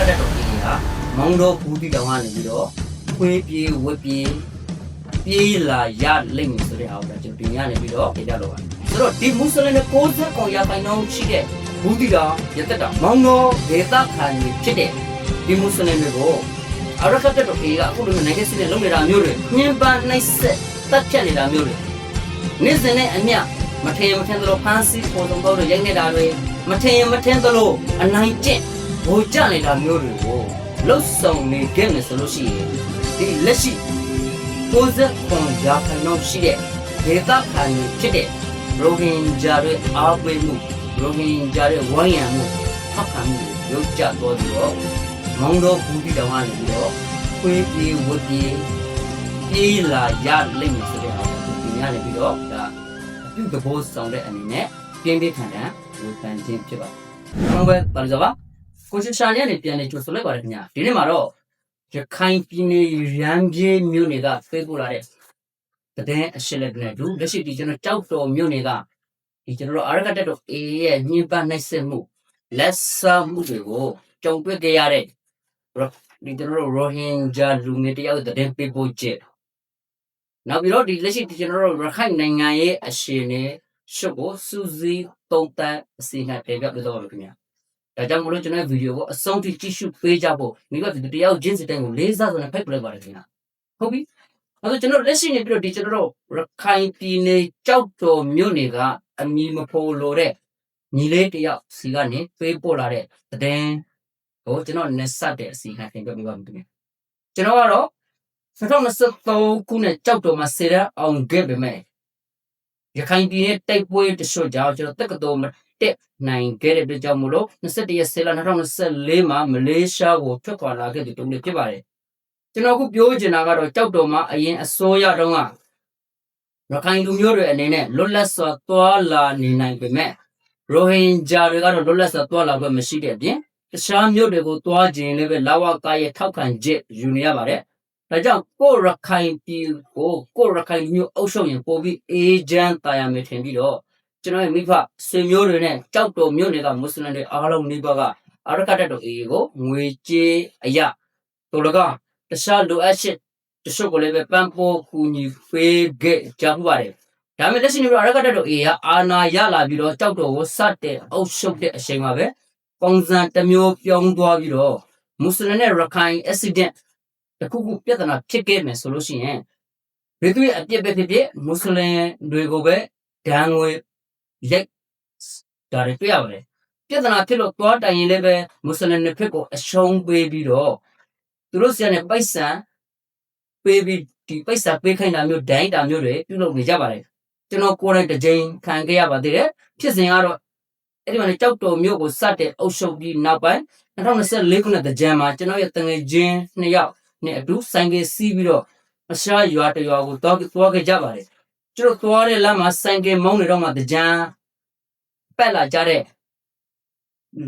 ကတက်တော်ကြီးကမောင်းတော်ဘူးတီတောင်ကနေပြီးတော့ခွေးပြေးဝက်ပြေးပြေးလာရလိမ့်မယ်ဆိုတဲ့အားကိုကျွန်တော်ဒီညနေပြီးတော့ပြကြတော့ပါဆိုတော့ဒီမွတ်စလင်တွေ60ကောင်ရပိုင်တော့ရှိတဲ့ဘူးတီတောင်ရသက်တာမောင်းတော်ဒေသခံတွေဖြစ်တဲ့ဒီမွတ်စလင်တွေကိုအရခတ်တော်ကြီးကအခုလိုနိုင်ငံစစ်နဲ့လုပ်နေတာမျိုးတွေညင်ပန်းနှိပ်စက်တပ်ဖြတ်နေတာမျိုးတွေနေ့စဉ်နဲ့အမျှမထင်မထင်သလိုဖမ်းဆီးပေါ်ဆုံးတော့ရိုက်နေတာတွေမထင်မထင်သလိုအနိုင်ကျင့် ဘိုလ်ကျနေတာမျိုးတွေကိုလှုပ်ဆောင်နေခဲ့မယ်ဆိုလို့ရှိရင်ဒီလက်ရှိ60ရာခိုင်နှုန်းရှိတဲ့ဒေသခံတွေဖြစ်တဲ့ရိုဟင်ဂျာတွေအားပေးမှုရိုဟင်ဂျာတွေဝိုင်းရံမှုထောက်ခံမှုတွေရုပ်ကျသွားပြီးတော့မောင်းတော့ဘူးတီတောင်ကနေပြီးတော့ခွေးပြေးဝက်ပြေးပြေးလာရလိမ့်မယ်ဆိုတဲ့အားကိုဒီညနေပြီးတော့ဒါအပြုသဘောဆောင်တဲ့အနေနဲ့ပြင်းပြထန်ထန်ဝေဖန်ခြင်းဖြစ်ပါတယ်။ဘုံပဲပါလို့ဆိုပါ ကိုချစ်ရှာနေနဲ့ပြန်နေကြိုဆိုလိုက်ပါတယ်ခင်ဗျာဒီနေ့မှာတော့ရခိုင်ပြည်နယ်ရန်ပြေမြို့နယ်ကဖေးပို့လာတဲ့တည်အရှက်လက်နဲ့ဒူလက်ရှိဒီကျွန်တော်ကြောက်တော်မြို့နယ်ကဒီကျွန်တော်တို့အာရကတက်တော်အေးရဲ့ညှဉ်းပန်းနှိပ်စက်မှုလက်စားမှုတွေကိုကြုံတွေ့ကြရတဲ့ဒီကျွန်တော်တို့ရိုဟင်ဂျာလူငယ်တယောက်တည်ပေးပို့ချက်နောက်ပြီးတော့ဒီလက်ရှိဒီကျွန်တော်တို့ရခိုင်နိုင်ငံရဲ့အရှင်နဲ့ရှုပ်ကိုစူးစီးတုံးတန်းအစီအမံပြပြပြတော့ပါခင်ဗျာ ဒါကြောင့်မလို့ကျွန်တော်ဗီဒီယိုကိုအဆုံးထိကြည့်ရှုပေးကြဖို့မိဘဒီတရားချင်းစတဲ့ကိုလေးစားစွာနဲ့ဖိုက်ပလိုက်ပါတယ်ခင်ဗျာဟုတ်ပြီအဲတော့ကျွန်တော်လက်ရှိနေပြီးတော့ဒီကျွန်တော်တို့ရခိုင်ပြည်နယ်ကြောက်တော်မြို့နယ်ကအမီမဖိုးလို့တဲ့ညီလေးတယောက်စီကနေပေးပို့လာတဲ့တဲ့ဟိုကျွန်တော်နဲ့ဆက်တဲ့အစီအခံတင်ပြပေးပါမယ်ခင်ဗျာကျွန်တော်ကတော့2023ခုနှစ်ကြောက်တော်မှာစေရအောင်ခဲ့ပေမဲ့ရခိုင်ပြည်နယ်တိုက်ပွဲတချို့ကြောင့်ကျွန်တော်တက္ကသိုလ် တက်နိုင်ခဲ့တဲ့အတွက်ကြောင့်မလို့21ရက်ဆေလ2024မှာမလေးရှားကိုထွက်ခွာလာခဲ့တဲ့တုံးလေးဖြစ်ပါတယ်ကျွန်တော်အခုပြောချင်တာကတော့ကြောက်တော်မှာအရင်အစိုးရတုန်းကရခိုင်လူမျိုးတွေအနေနဲ့လွတ်လပ်စွာသွားလာနေနိုင်ပေမဲ့ရိုဟင်ဂျာတွေကတော့လွတ်လပ်စွာသွားလာခွင့်မရှိတဲ့အပြင်တခြားမြို့တွေကိုသွားခြင်းလည်းပဲလာဝကရဲ့ထောက်ခံချက်ယူနေရပါတယ်ဒါကြောင့်ကိုရခိုင်ပြည်ကိုကိုရခိုင်လူမျိုးအုပ်ချုပ်ရင်ပို့ပြီးအေဂျင့်တာယာမယ်ထင်ပြီးတော့ ကျွန်တော်ရဲ့မိဖဆွေမျိုးတွေနဲ့ကြောက်တော်မြို့နယ်ကမွတ်စလင်တွေအားလုံးနေပါကအရကတက်တော်အေးကိုငွေကြေးအရာတို့လကတခြားလိုအပ်ချက်တချို့ကိုလည်းပဲပန်းပိုးကူညီပေးခဲ့ကြမှုပါတယ်ဒါပေမဲ့လက်ရှိနေပြီးအရကတက်တော်အေးကအာနာရလာပြီးတော့ကြောက်တော်ကိုစတဲ့အုပ်ချုပ်တဲ့အချိန်မှာပဲပုံစံတစ်မျိုးပြောင်းသွားပြီးတော့မွတ်စလင်နဲ့ရခိုင် accident တခုခုပြဿနာဖြစ်ခဲ့မယ်ဆိုလို့ရှိရင်ဘယ်သူရဲ့အပြစ်ပဲဖြစ်ဖြစ်မွတ်စလင်တွေကိုပဲဒဏ်ငွေ ရိုက်ဒါတွေတွေ့ရပါတယ်ပြဿနာဖြစ်လို့သွားတိုင်ရင်လည်းပဲမွတ်စလင်တွေဖြစ်ကိုအရှုံးပေးပြီးတော့သူတို့ဆီကနေပိုက်ဆံပေးပြီးဒီပိုက်ဆံပေးခိုင်းတာမျိုးဒိုင်းတာမျိုးတွေပြုလုပ်နေကြပါတယ်ကျွန်တော်ကိုယ်တိုင်တစ်ကြိမ်ခံခဲ့ရပါသေးတယ်ဖြစ်စဉ်ကတော့အဲ့ဒီမှာကြောက်တော်မျိုးကိုစတဲ့အုပ်ချုပ်ပြီးနောက်ပိုင်း2024ခုနှစ်တကြံမှာကျွန်တော်ရဲ့တငယ်ချင်းနှစ်ယောက်နဲ့အတူဆိုင်ကယ်စီးပြီးတော့အရှားရွာတရွာကိုသွားသွားခဲ့ကြပါတယ် ကျွန်တော်သွားတဲ့လမ်းမှာဆိုင်ကယ်မောင်းနေတော့မှတကြံပက်လာကြတဲ့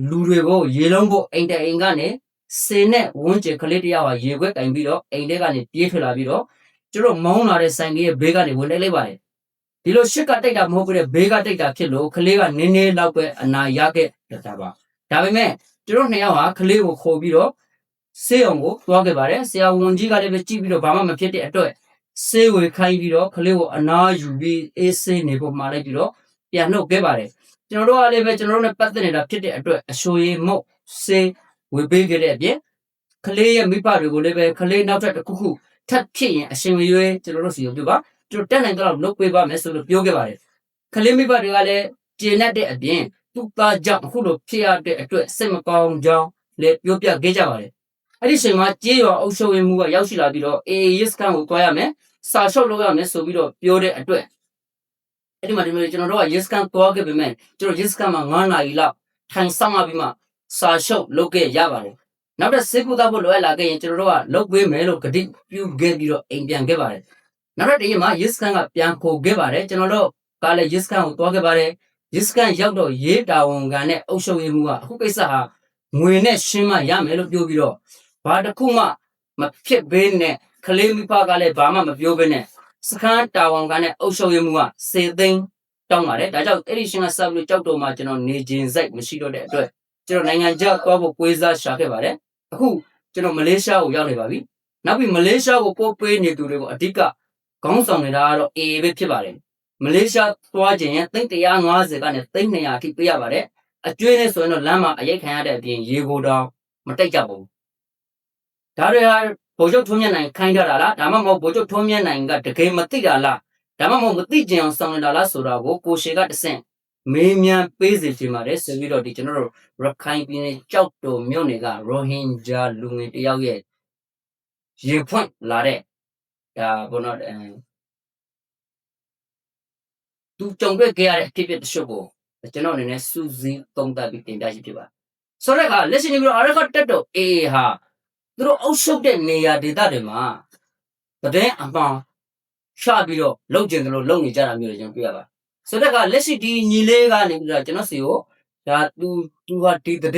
လူတွေကိုရေလုံးဖို့အိမ်တအိမ်ကနေစင်နဲ့ဝန်းကျင်ကလေးတယောက်ဟာရေခွက်ကင်ပြီးတော့အိမ်ထဲကနေပြေးထွက်လာပြီးတော့ကျွန်တော်မောင်းလာတဲ့ဆိုင်ကယ်ရဲ့ဘေးကနေဝင်လိုက်လိုက်ပါတယ်ဒီလိုရှစ်ကတိုက်တာမဟုတ်ဘူးတဲ့ဘေးကတိုက်တာဖြစ်လို့ကလေးကနင်းနေတော့ပဲအနာရခဲ့တာပါဒါပေမဲ့ကျွန်တော်နှစ်ယောက်ဟာကလေးကိုခေါ်ပြီးတော့ဆေးအောင်ကိုသွားခဲ့ပါတယ်ဆရာဝန်ကြီးကလည်းပဲကြည့်ပြီးတော့ဘာမှမဖြစ်တဲ့အတွက် ဆေးဝေခိုင်းပြီးတော့ကလေးကိုအနာယူပြီးအေးဆေးနေဖို့မှာလိုက်ပြီးတော့ပြန်နှုတ်ခဲ့ပါတယ်ကျွန်တော်တို့ကလည်းပဲကျွန်တော်တို့နဲ့ပတ်သက်နေတာဖြစ်တဲ့အတွက်အရှိုရည်မုတ်ဆေးဝေပေးခဲ့တဲ့အပြင်ကလေးရဲ့မိဘတွေကိုလည်းပဲကလေးနောက်ထပ်တစ်ခုခုထပ်ဖြစ်ရင်အရှင်ရွေးကျွန်တော်တို့စီကိုပြောပါကျွန်တော်တက်နိုင်တော့လုပ်ပေးပါမယ်ဆိုလို့ပြောခဲ့ပါတယ်ကလေးမိဘတွေကလည်းကျေနပ်တဲ့အပြင်သူ့သားကြောင့်အခုလိုဖြစ်ရတဲ့အတွက်စိတ်မကောင်းကြောင်းလည်းပြောပြခဲ့ကြပါတယ် အဲ့ဒီချိန်မှာကြေးရွာအုပ်ချုပ်ရေးမှုကရောက်ရှိလာပြီးတော့အေးရစ်ကန်ကိုတွားရမယ်စာရှုပ်လုပ်ရမယ်ဆိုပြီးတော့ပြောတဲ့အတွက်အဲ့ဒီမှာဒီလိုကျွန်တော်တို့က yes can သွားခဲ့ပေမဲ့ကျွန်တော် yes can မှာ9နာရီလောက်ထိုင်ဆောင်ပြီးမှစာရှုပ်လုပ်ခဲ့ရပါတယ်နောက်တဲ့စေကူသားဖို့လိုအပ်လာခဲ့ရင်ကျွန်တော်တို့ကလုပ်ပေးမယ်လို့ကတိပြုခဲ့ပြီးတော့အိမ်ပြန်ခဲ့ပါတယ်နောက်တဲ့တရက်မှာ yes can ကပြန်ခေါ်ခဲ့ပါတယ်ကျွန်တော်တို့ကလည်း yes can ကိုသွားခဲ့ပါတယ် yes can ရောက်တော့ရေးတာဝန်ခံနဲ့အုပ်ချုပ်ရေးမှုကအခုကိစ္စဟာငွေနဲ့ရှင်းမှရမယ်လို့ပြောပြီးတော့ ဘာတစ်ခုမှမဖြစ်ဘဲနဲ့ကလေးမိဖကလည်းဘာမှမပြောဘဲနဲ့စခန်းတာဝန်ခံနဲ့အုပ်ချုပ်ရေးမှုကစေသိန်းတောင်းပါတယ်ဒါကြောင့်အဲ့ဒီရှင်ကဆက်ပြီးကြောက်တော်မှာကျွန်တော်နေခြင်းစိုက်မရှိတော့တဲ့အတွက်ကျွန်တော်နိုင်ငံခြားသွားဖို့ကိုးစားရှာခဲ့ပါတယ်အခုကျွန်တော်မလေးရှားကိုရောက်နေပါပြီနောက်ပြီးမလေးရှားကိုပို့ပေးနေသူတွေကိုအဓိကခေါင်းဆောင်နေတာကတော့ AA ပဲဖြစ်ပါတယ်မလေးရှားသွားခြင်းရင်သိန်း150ကနေသိန်း200အထိပေးရပါတယ်အကျွေးနဲ့ဆိုရင်တော့လမ်းမှာအရိတ်ခံရတဲ့အပြင်ရေကိုတောင်မတိတ်ကြပါဘူး ဒါတွေဟာဗိုလ်ချုပ်ထွန်းမြတ်နိုင်ခိုင်းထားတာလားဒါမှမဟုတ်ဗိုလ်ချုပ်ထွန်းမြတ်နိုင်ကတကယ်မသိတာလားဒါမှမဟုတ်မသိကြအောင်ဆောင်နေတာလားဆိုတာကိုကိုရှေကတဆင့်မေးမြန်းပေးစီချင်ပါတယ်ဆိုပြီးတော့ဒီကျွန်တော်တို့ရခိုင်ပြည်နယ်ကြောက်တော်မြို့နယ်ကရိုဟင်ဂျာလူငယ်တယောက်ရဲ့ရေဖွင့်လာတဲ့ဒါဘုနော်အဲသူကြုံတွေ့ခဲ့ရတဲ့အဖြစ်အပျက်တစ်ချို့ကိုကျွန်တော်အနေနဲ့စူးစီးသုံးသပ်ပြီးတင်ပြရှိဖြစ်ပါဆိုတော့ကလက်ရှိနေပြီးတော့အရခတ်တက်တော့အေးဟာ သူတို့အုပ်ချုပ်တဲ့နေရာဒေသတွေမှာတဲ့အမှန်ရှာပြီးတော့လုံကျင်တယ်လို့လုံနေကြတာမျိုးတွေကျွန်တော်တွေ့ရပါဆိုတော့ကလက်ရှိဒီညီလေးကနေပြီးတော့ကျွန်တော်စီကိုဒါသူသူဟာဒီတဲ့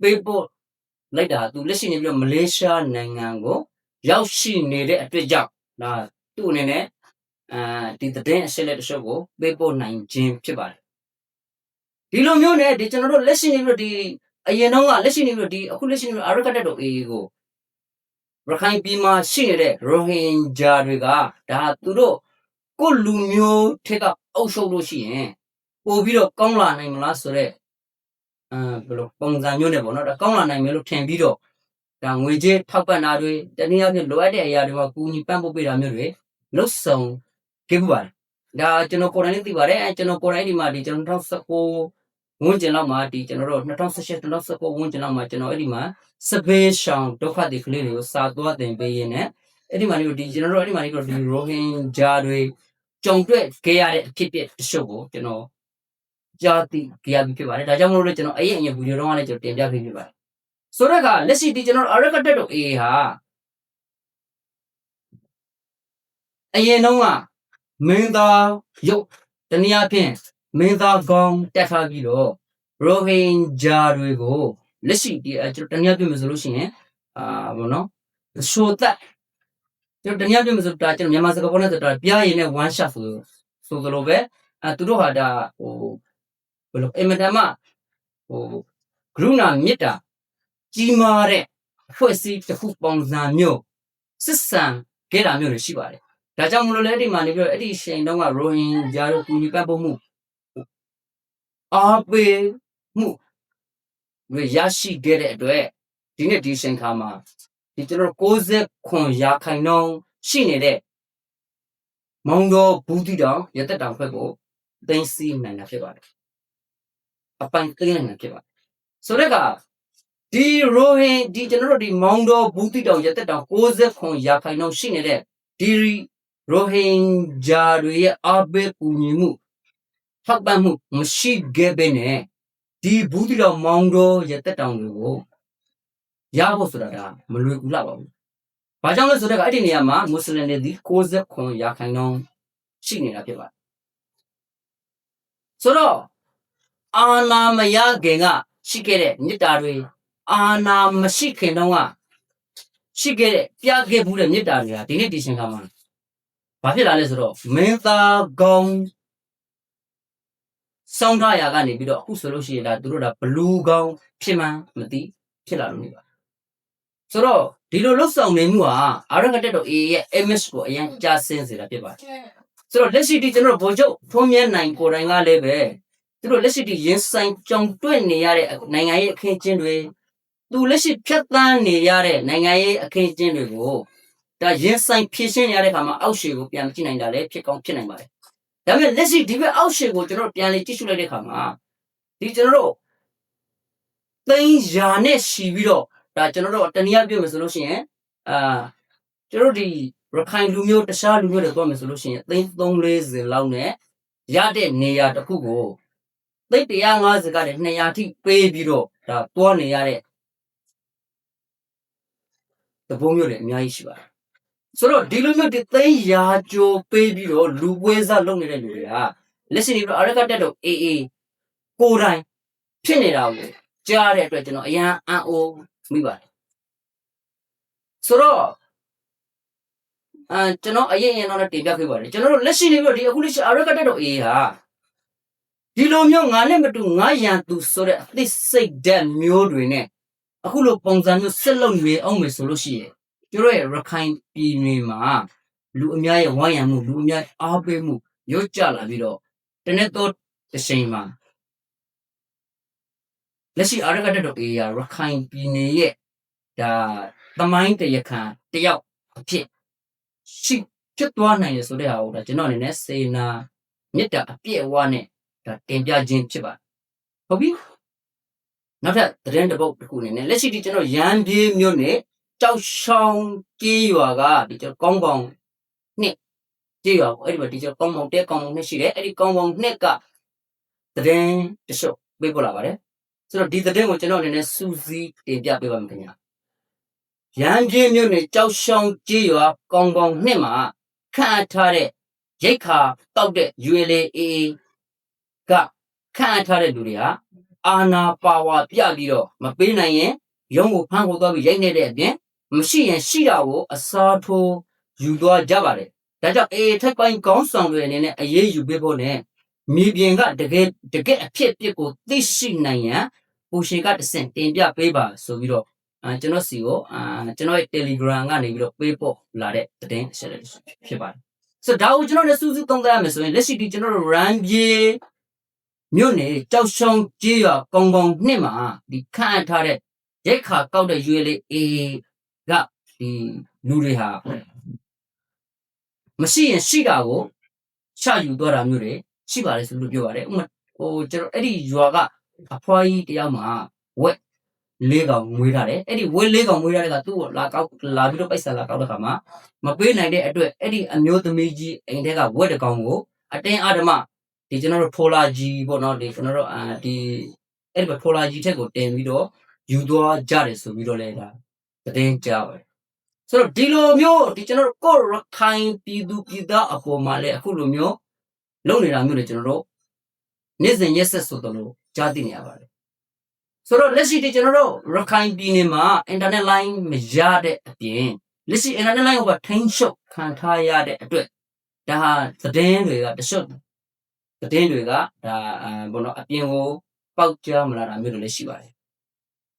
ပေးဖို့လိုက်တာသူလက်ရှိနေပြီးတော့မလေးရှားနိုင်ငံကိုရောက်ရှိနေတဲ့အတွက်ကြောင့်ဒါသူ့အနေနဲ့အဲဒီတဲ့အချက်လက်တစ်ချို့ကိုပေးပို့နိုင်ခြင်းဖြစ်ပါတယ်ဒီလိုမျိုးနဲ့ဒီကျွန်တော်တို့လက်ရှိနေပြီးတော့ဒီ အရင်တော့ကလက်ရှိနေပြီးတော့ဒီအခုလက်ရှိနေပြီးတော့အရကတက်တော့အေးကိုရခိုင်ပြည်မှာရှိနေတဲ့ရိုဟင်ဂျာတွေကဒါသူတို့ကိုယ့်လူမျိုးထက်ကအုပ်ချုပ်လို့ရှိရင်ပို့ပြီးတော့ကောင်းလာနိုင်မလားဆိုတော့အဲဘယ်လိုပုံစံမျိုးနဲ့ပေါ့နော်ဒါကောင်းလာနိုင်မယ်လို့ထင်ပြီးတော့ဒါငွေကြေးထောက်ပံ့တာတွေတနည်းအားဖြင့်လိုအပ်တဲ့အရာတွေမှာကူညီပံ့ပိုးပေးတာမျိုးတွေလှုပ်ဆောင်ခဲ့ပူပါတယ်ဒါကျွန်တော်ကိုယ်တိုင်လည်းသိပါတယ်အဲကျွန်တော်ကိုယ်တိုင်ဒီမှာဒီကျွန်တော်2019 ဝန်းကျင်လောက်မှာဒီကျွန်တော်တို့2018 2019ဝန်းကျင်လောက်မှာကျွန်တော်အဲ့ဒီမှာစပေးရှောင်းဒုက္ခတွေကလေးတွေကိုစာသွားတင်ပေးရင်းနဲ့အဲ့ဒီမှာဒီကျွန်တော်တို့အဲ့ဒီမှာဒီတော့ဒီရိုဟင်ဂျာတွေကြုံတွေ့ခဲ့ရတဲ့အဖြစ်အပျက်တစ်ချို့ကိုကျွန်တော်ကြားသိကြရပြီဖြစ်ပါတယ်ဒါကြောင့်မလို့လည်းကျွန်တော်အရင်အရင်ဗီဒီယိုတော့လည်းကျွန်တော်တင်ပြပေးဖြစ်ပါတယ်ဆိုတော့ကလက်ရှိဒီကျွန်တော်အရကတက်တော့အေးဟာအရင်တော့ကမင်းသားရုပ်တနည်းအားဖြင့် မင်းသားကောင်းတက်ထားပြီးတော့ရိုဟင်ဂျာတွေကိုလက်ရှိဒီအဲကျွန်တော်တနည်းအားဖြင့်ဆိုလို့ရှိရင်အာဘောနော်ရှိုသက်ကျွန်တော်တနည်းအားဖြင့်ဆိုတော့ကျွန်တော်မြန်မာစကားပုံနဲ့ဆိုတော့ပြားရည်နဲ့ one shot ဆိုဆိုသလိုပဲအဲသူတို့ဟာဒါဟိုဘယ်လိုအင်မတန်မှဟိုဂရုဏာမေတ္တာကြီးမားတဲ့အဖွဲ့အစည်းတစ်ခုပုံစံမျိုးစစ်ဆန်ခဲ့တာမျိုးတွေရှိပါတယ်ဒါကြောင့်မလို့လဲဒီမှာနေပြီးတော့အဲ့ဒီရှင်တုန်းကရိုဟင်ဂျာတို့ကူညီပံ့ပိုးမှု အားပေးမှုတွေရရှိခဲ့တဲ့အတွက်ဒီနေ့ဒီရှင်ခါမှာဒီကျွန်တော်60ခွန်ရာခိုင်နှုန်းရှိနေတဲ့မောင်တော်ဘူးတီတောင်ရသက်တောင်ဘက်ကိုသိမ်းဆည်းနိုင်တာဖြစ်ပါတယ်အပိုင်သိမ်းနိုင်တာဖြစ်ပါတယ်ဆိုတော့ကဒီရိုဟင်ဒီကျွန်တော်တို့ဒီမောင်တော်ဘူးတီတောင်ရသက်တောင်60ခွန်ရာခိုင်နှုန်းရှိနေတဲ့ဒီရိုဟင်ဂျာတွေရဲ့အဘယ်ကူညီမှု ထောက်ပံ့မှုမရှိခဲ့ပဲနဲ့ဒီဘူးတီတော်မောင်တော်ရတက်တောင်တွေကိုရဖို့ဆိုတာကမလွယ်ကူလာပါဘူး။ဘာကြောင့်လဲဆိုတော့အဲ့ဒီနေရာမှာမွတ်စလင်တွေဒီ69ရာခိုင်နှုန်းရှိနေတာဖြစ်ပါတယ်။ဆိုတော့အာနာမယခင်ကရှိခဲ့တဲ့မေတ္တာတွေအာနာမရှိခင်တုန်းကရှိခဲ့တဲ့ပြခဲ့ဘူးတဲ့မေတ္တာတွေကဒီနေ့ဒီရှင်ကမှာဘာဖြစ်လာလဲဆိုတော့မင်းသားကောင်း စောင်းထားရာကနေပြီးတော့အခုဆိုလို့ရှိရင်ဒါသူတို့ဒါဘလူးကောင်းဖြစ်မှန်းမသိဖြစ်လာလို့နေပါဆိုတော့ဒီလိုလှုပ်ဆောင်နေမှုဟာအာရကတက်တော့ A ရဲ့ image ကိုအရင်ကြားဆင်းစေတာဖြစ်ပါတယ်ဆိုတော့လက်ရှိဒီကျွန်တော်ဗိုလ်ချုပ်ထုံးမြန်းနိုင်ကိုယ်တိုင်ကလည်းပဲသူတို့လက်ရှိဒီရင်ဆိုင်ကြောင်တွေ့နေရတဲ့နိုင်ငံရေးအခင်းကျင်းတွေသူလက်ရှိဖြတ်သန်းနေရတဲ့နိုင်ငံရေးအခင်းကျင်းတွေကိုဒါရင်ဆိုင်ဖြည့်ရှင်းရတဲ့အခါမှာအောက်ရှေကိုပြန်ကြည့်နိုင်တာလည်းဖြစ်ကောင်းဖြစ်နိုင်ပါတယ် ဒါပေမဲ့လက်ရှိဒီဘက်အောက်ရှေကိုကျွန်တော်ပြန်လေကြည့်ရှုလိုက်တဲ့အခါမှာဒီကျွန်တော်တို့သိန်းရာနဲ့ရှီပြီးတော့ဒါကျွန်တော်တို့တနည်းအားဖြင့်မယ်ဆိုလို့ရှိရင်အာကျွန်တော်ဒီရခိုင်လူမျိုးတခြားလူမျိုးတွေတော့မယ်ဆိုလို့ရှိရင်သိန်း340လောက်နဲ့ရတဲ့နေရာတစ်ခုကိုသိန်း150ကနေ200ထိပေးပြီးတော့ဒါတွားနေရတဲ့တပုံမျိုးတွေအများကြီးရှိပါတယ် ဆိုတော့ဒီလိုမျိုးဒီသိန်းရာကြိုပေးပြီးတော့လူပွဲစားလုပ်နေတဲ့လူတွေကလက်ရှိနေပြီးတော့အရကတက်တော့အေးအေးကိုယ်တိုင်ဖြစ်နေတာကိုကြားတဲ့အတွက်ကျွန်တော်အရန်အံ့ဩမိပါတယ်ဆိုတော့အဲကျွန်တော်အရင်ရင်တော့တင်ပြခဲ့ပါတယ်ကျွန်တော်တို့လက်ရှိနေပြီးတော့ဒီအခုလက်ရှိအရကတက်တော့အေးဟာဒီလိုမျိုးငါနဲ့မတူငါရန်သူဆိုတဲ့အသိစိတ်ဓာတ်မျိုးတွေနဲ့အခုလိုပုံစံမျိုးဆက်လုပ်နေအောင်မယ်ဆိုလို့ရှိရင် ကျတို့ရဲ့ရခိုင်ပြည်နယ်မှာလူအများရဲ့ဝိုင်းရံမှုလူအများအားပေးမှုရုတ်ကြလာပြီးတော့တနေ့တော့တစ်ချိန်မှာလက်ရှိအာရကတက်တော့အေးရရခိုင်ပြည်နယ်ရဲ့ဒါသမိုင်းတရခံတယောက်အဖြစ်ရှိဖြစ်သွားနိုင်ရဆိုတဲ့ဟာကိုဒါကျွန်တော်အနေနဲ့စေနာမေတ္တာအပြည့်အဝနဲ့ဒါတင်ပြခြင်းဖြစ်ပါတယ်ဟုတ်ပြီနောက်ထပ်သတင်းတစ်ပုဒ်တစ်ခုအနေနဲ့လက်ရှိဒီကျွန်တော်ရန်ပြေးမြို့နယ် ကြောက်ရှောင်းကြေးရွာကဒီကျွန်တော်ကောင်းပေါင်နှစ်ကြေးရွာကိုအဲ့ဒီမှာဒီကျွန်တော်ကောင်းပေါင်တဲကောင်းပေါင်နှစ်ရှိတယ်အဲ့ဒီကောင်းပေါင်နှစ်ကသတင်းတစ်စုံပေးပို့လာပါတယ်ဆိုတော့ဒီသတင်းကိုကျွန်တော်အနေနဲ့စူးစီးတင်ပြပေးပါမယ်ခင်ဗျာရန်ပြေးမြို့နယ်ကြောက်ရှောင်းကြေးရွာကောင်းပေါင်နှစ်မှာခန့်အပ်ထားတဲ့ရိတ်ခါတောက်တဲ့ ULAA ကခန့်အပ်ထားတဲ့လူတွေဟာအာနာပါဝါပြပြီးတော့မပေးနိုင်ရင်ရုံးကိုဖမ်းခေါ်သွားပြီးရိုက်နေတဲ့အပြင် မရှိရင်ရှိတာကိုအစားထိုးယူသွားကြပါတယ်။ဒါကြောင့်အေထက်ပိုင်းကောင်းဆောင်တွေအနေနဲ့အရေးယူပေးဖို့နဲ့မြေပြင်ကတကယ်တကယ်အဖြစ်အပျက်ကိုသိရှိနိုင်ရန်ပူရှင်ကတဆင့်တင်ပြပေးပါဆိုပြီးတော့အာကျွန်တော်စီကိုအာကျွန်တော်ရဲ့ Telegram ကနေပြီးတော့ပေးပို့လာတဲ့သတင်းအချက်အလက်ဖြစ်ပါတယ်။ဆိုတော့ဒါကိုကျွန်တော်လည်းစူးစူးသုံးသပ်ရမယ်ဆိုရင်လက်ရှိဒီကျွန်တော်တို့ run ပြေမြို့နယ်ကြောက်ရှောင်းကြေးရွာကောင်းကောင်းနှစ်မှာဒီခန့်အပ်ထားတဲ့ရိတ်ခါကောက်တဲ့ ULA A က ဒီလူတွေဟာမရှိရင်ရှိတာကိုချယူသွားတာမျိုးတွေရှိပါတယ်ဆိုလို့ပြောပါတယ်ဥပမာဟိုကျွန်တော်အဲ့ဒီရွာကအဖွားကြီးတယောက်မှာဝက်လေးကောင်မွေးထားတယ်အဲ့ဒီဝက်လေးကောင်မွေးထားတဲ့ကသူ့ကိုလာကောက်လာပြီးတော့ပိုက်ဆံလာကောက်တဲ့ခါမှာမပေးနိုင်တဲ့အတွက်အဲ့ဒီအမျိုးသမီးကြီးအိမ်ထဲကဝက်တစ်ကောင်ကိုအတင်းအဓမ္မဒီကျွန်တော်တို့ဖိုလာကြီးပေါ့နော်ဒီကျွန်တော်တို့အာဒီအဲ့ဒီဖိုလာကြီးထက်ကိုတင်ပြီးတော့ယူသွားကြတယ်ဆိုပြီးတော့လဲဒါသတင်းကြားပါတယ် ဆိုတော့ဒီလိုမျိုးဒီကျွန်တော်တို့ကိုရခိုင်ပြည်သူပြည်သားအပေါ်မှာလဲအခုလိုမျိုးလုပ်နေတာမျိုးတွေကျွန်တော်တို့နေ့စဉ်ရက်ဆက်ဆိုတော့လို့ကြားသိနေရပါတယ်ဆိုတော့လက်ရှိဒီကျွန်တော်တို့ရခိုင်ပြည်နယ်မှာ internet line မရတဲ့အပြင်လက်ရှိ internet line ကိုပါထိန်းချုပ်ခံထားရတဲ့အတွက်ဒါဟာသတင်းတွေကတချို့သတင်းတွေကဒါအာဘောနော်အပြင်ကိုပေါက်ကြားမလာတာမျိုးတွေလည်းရှိပါတယ်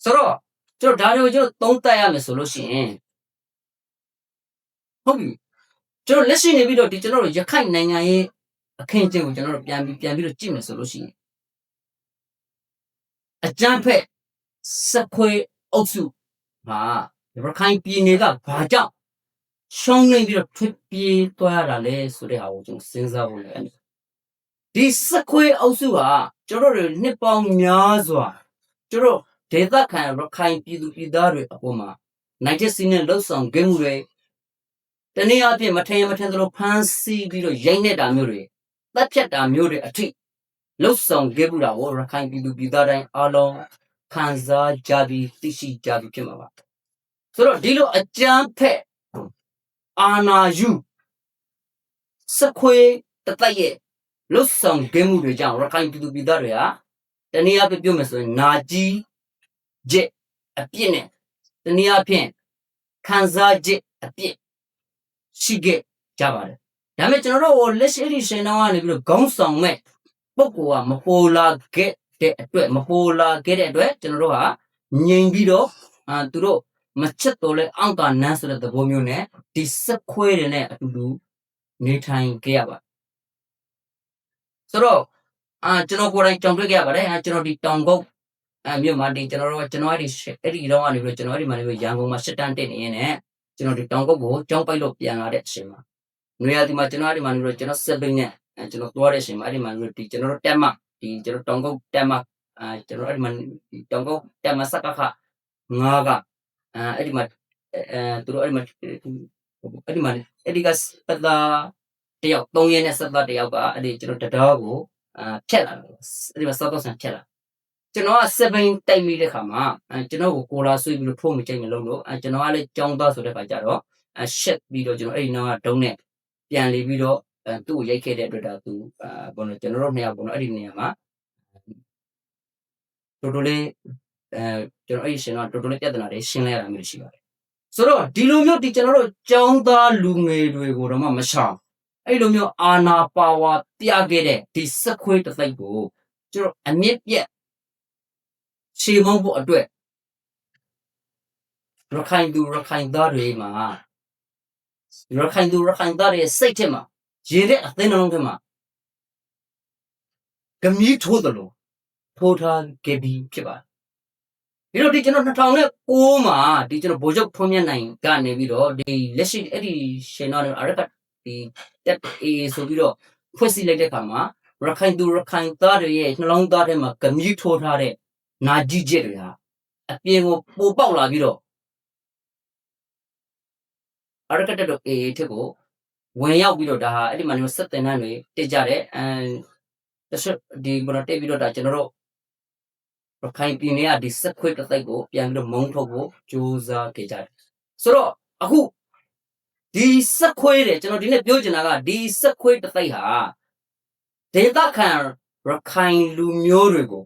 ဆိုတော့ကျွန်တော်ဒါတွေကိုကျွန်တော်သုံးသပ်ရမယ်ဆိုလို့ရှိရင် ဟုတ်ပြီကျွန်တော်လက်ရှိနေပြီးတော့ဒီကျွန်တော်တို့ရခိုင်နိုင်ငံရဲ့အခင်းအကျင်းကိုကျွန်တော်တို့ပြန်ပြီးပြန်ပြီးတော့ကြည့်မယ်ဆိုလို့ရှိရင်အကြမ်းဖက်စခွေအုပ်စုမှာရခိုင်ပြည်နယ်ကဘာကြောင့်ရှုံးနေပြီးတော့ထွက်ပြေးသွားရတာလဲဆိုတဲ့ဟာကိုကျွန်တော်စဉ်းစားဖို့လည်းဒီစခွေအုပ်စုကကျွန်တော်တို့နှစ်ပေါင်းများစွာကျွန်တော်ဒေသခံရခိုင်ပြည်သူပြည်သားတွေအပေါ်မှာနိုင်တဲ့စီးနဲ့လှုပ်ဆောင်ခဲ့မှုတွေ တနည်းအားဖြင့်မထင်မထင်သလိုဖမ်းဆီးပြီးတော့ရိုက်နေတာမျိုးတွေတပ်ဖြတ်တာမျိုးတွေအထိလှုပ်ဆောင်ခဲ့မှုတာကိုရခိုင်ပြည်သူပြည်သားတိုင်းအားလုံးခံစားကြပြီးသိရှိကြပြီးဖြစ်မှာပါဆိုတော့ဒီလိုအကြမ်းဖက်အာနာယူစခွေတသက်ရဲ့လှုပ်ဆောင်ခဲ့မှုတွေကြောင့်ရခိုင်ပြည်သူပြည်သားတွေဟာတနည်းအားဖြင့်ပြောမယ်ဆိုရင်နာကြီးချက်အပြစ်နဲ့တနည်းအားဖြင့်ခံစားချက်အပြစ် ရှိခဲ့ကြပါတယ်ဒါပေမဲ့ကျွန်တော်တို့လက်ရှိအရှင်တော်ကနေပြီးတော့ခေါင်းဆောင်မဲ့ပုံကောကမပေါ်လာခဲ့တဲ့အတွက်မပေါ်လာခဲ့တဲ့အတွက်ကျွန်တော်တို့ဟာငြိမ်ပြီးတော့အာသူတို့မချက်တော့လဲအောင့်တာနန်းဆိုတဲ့သဘောမျိုးနဲ့ဒီစက်ခွဲတွေနဲ့အတူတူနေထိုင်ခဲ့ရပါဆိုတော့အာကျွန်တော်ကိုယ်တိုင်ကြောင်တွေ့ခဲ့ရပါတယ်အာကျွန်တော်ဒီတောင်ကုတ်အဲမြို့မှာဒီကျွန်တော်တို့ကျွန်တော်အဲ့ဒီအဲ့ဒီတော့ကနေပြီးတော့ကျွန်တော်အဲ့ဒီမှာနေပြီးရန်ကုန်မှာရှစ်တန်းတက်နေရင်လည်း ကျွန်တော်ဒီတောင်ကုတ်ကိုကြောင်းပိုက်လို့ပြန်လာတဲ့အချိန်မှာနွေရာသီမှာကျွန်တော်အဲ့ဒီမှာနေပြီးတော့ကျွန်တော်ဆက်ပိတ်နဲ့အဲကျွန်တော်သွားတဲ့အချိန်မှာအဲ့ဒီမှာဒီကျွန်တော်တို့တက်မှဒီကျွန်တော်တောင်ကုတ်တက်မှအဲကျွန်တော်အဲ့ဒီမှာဒီတောင်ကုတ်တက်မှစက်ကခငါးကအဲအဲ့ဒီမှာအဲသူတို့အဲ့ဒီမှာအဲ့ဒီမှာအဲ့ဒီကစက်သားတယောက်၃ရက်နဲ့စက်သားတယောက်ကအဲ့ဒီကျွန်တော်တတော်ကိုအာဖြက်လာတယ်အဲ့ဒီမှာစောတော့ဆန်ဖြက်လာ ကျွန်တော်က7တိုက်မိတဲ့ခါမှာအဲကျွန်တော်ကိုကိုလာဆွေးပြီးလို့ဖို့မကြိုက်မလို့လို့အဲကျွန်တော်ကလည်းကြောင်းသားဆိုတဲ့ခါကျတော့အရှက်ပြီးတော့ကျွန်တော်အဲ့ဒီနောက်ကဒုံးနဲ့ပြန်လေပြီးတော့အဲသူ့ကိုရိုက်ခဲ့တဲ့အတွက်ဒါသူအာဘောနော်ကျွန်တော်တို့နှစ်ယောက်ဘောနော်အဲ့ဒီနေရာမှာတော်တော်လေးအဲကျွန်တော်အဲ့ဒီရှင်ကတော်တော်လေးပြဿနာတွေရှင်းလဲရတာမျိုးရှိပါတယ်ဆိုတော့ဒီလိုမျိုးဒီကျွန်တော်တို့ကြောင်းသားလူငယ်တွေကိုတော့မှမရှောင်အဲ့လိုမျိုးအာနာပါဝါပြခဲ့တဲ့ဒီစက်ခွေးတစ်သိပ်ကိုကျွန်တော်အမြင့်ပြက် ရှေမုံဖို့အတွက်ရခိုင်သူရခိုင်သားတွေမှာရခိုင်သူရခိုင်သားတွေရဲ့စိတ်ထဲမှာရေတဲ့အသိနှလုံးထဲမှာဂမီးထိုးတယ်လို့ထိုးထားခဲ့ပြီးဖြစ်ပါတယ်ဒီတော့ဒီကျွန်တော်2009မှာဒီကျွန်တော်ဗိုလ်ချုပ်ထွန်းမြတ်နိုင်ကနေပြီးတော့ဒီလက်ရှိအဲ့ဒီရှင်တော်အရကဒီတက်အေဆိုပြီးတော့ဖွဲ့စည်းလိုက်တဲ့အခါမှာရခိုင်သူရခိုင်သားတွေရဲ့နှလုံးသားထဲမှာဂမီးထိုးထားတဲ့ နာကြီးချက်တွေဟာအပြင်ကိုပိုပေါက်လာပြီးတော့အရကတက်တော့အေထက်ကိုဝင်ရောက်ပြီးတော့ဒါဟာအဲ့ဒီမှာမျိုးဆက်တင်တန်းတွေတက်ကြတယ်အမ်တချို့ဒီဘရတက်ပြီးတော့ဒါကျွန်တော်တို့ရခိုင်ပြည်နယ်ကဒီစက်ခွေတစ်သိက်ကိုပြန်ပြီးတော့မုံထုတ်ဖို့ကြိုးစားခဲ့ကြတယ်ဆိုတော့အခုဒီစက်ခွေတဲ့ကျွန်တော်ဒီနေ့ပြောချင်တာကဒီစက်ခွေတစ်သိက်ဟာဒေသခံရခိုင်လူမျိုးတွေကို